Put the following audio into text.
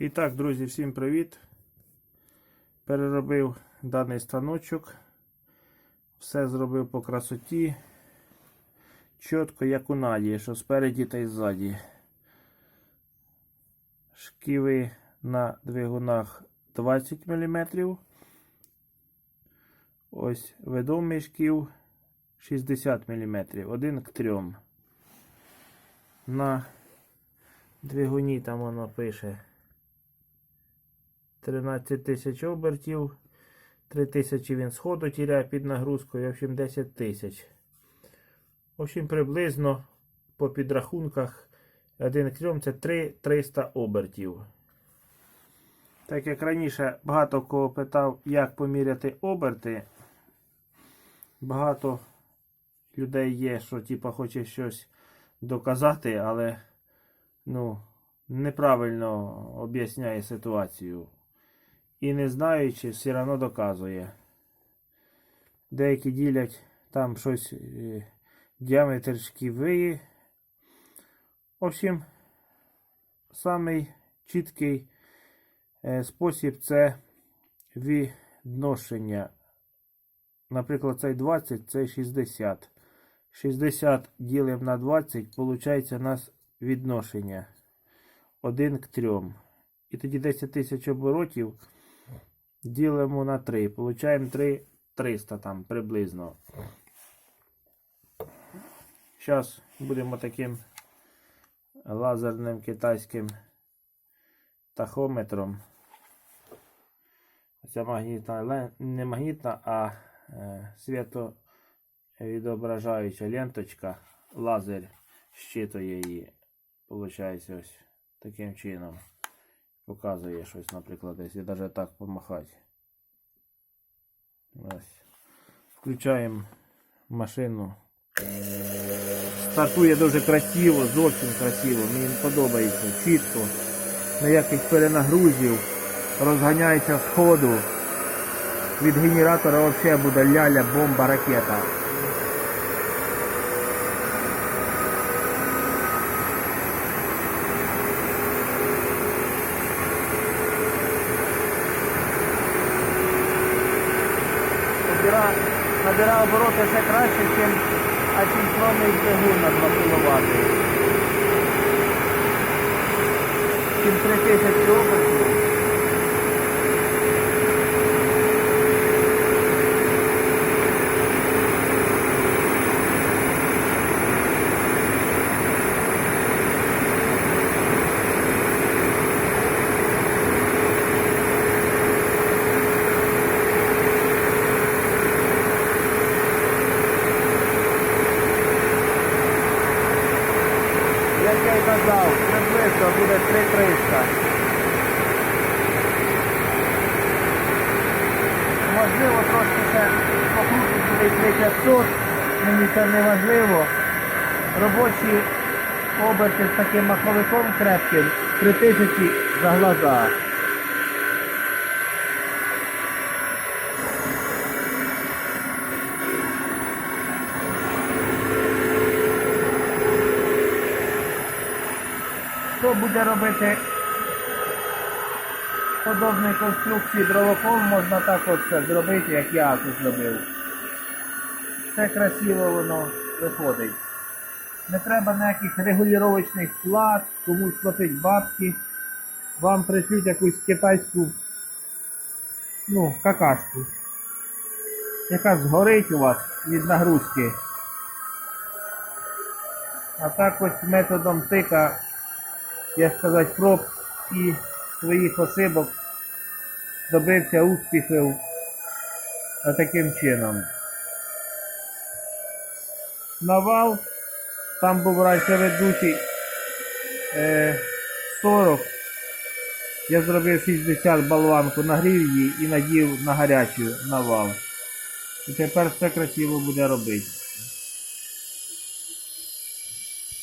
І так, друзі, всім привіт. Переробив даний станочок. Все зробив по красоті. Чітко, як у наді, що спереді та й ззаді. Шківи на двигунах 20 мм. Ось ведомий шків 60 мм. Один к 3. На двигуні там воно пише 13 тисяч обертів. 3 тисячі він сходу тіряє під нагрузкою, в общем 10 тисяч. В общем, приблизно по підрахунках 1 крем це 3 300 обертів. Так як раніше багато кого питав, як поміряти оберти, багато людей є, що типа хоче щось доказати, але ну, неправильно об'ясняє ситуацію. І не знаючи, все одно доказує. Деякі ділять там щось е, діаметр шківи. В общем, самий чіткий е, спосіб це відношення. Наприклад, цей 20, це 60. 60 ділимо на 20, виходить у нас відношення 1 к 3. І тоді 10 тисяч оборотів ділимо на 3. Получаємо 3 300 там приблизно. Зараз будемо таким лазерним китайським тахометром. Ця магнітна не магнітна, а е, світовідображаюча ленточка, лазер щитує її. Получається ось таким чином. Показує щось, наприклад, якщо навіть так помахати. Ось. Включаємо машину. Стартує дуже красиво, зовсім красиво. Мені подобається. Чітко. Ніяких перенагрузів. Розганяється з ходу. Від генератора взагалі буде ляля, бомба, ракета. Набира, набирає обороти ще краще, ніж асинхронний двигун на 2 кВт. Чим 3000 обертів. Як я й казав, приблизно буде 3300. Можливо, трошки ще покрутить буде 3500, мені це не важливо. Робочі оберти з таким маховиком крепким 3000 за глаза. Хто буде робити подобної конструкції дровокол, можна так от зробити, як я тут зробив. Все красиво воно виходить. Не треба ніяких регулювачних плат, комусь платить бабки. Вам пришлють якусь китайську ну, какашку, яка згорить у вас від нагрузки. А так ось методом тика я сказати, проб і своїх ошибок добився успіхів таким чином. Навал, там був раніше ведучий е, 40. Я зробив 60 болванку, нагрів її і надів на гарячу навал. І тепер все красиво буде робити.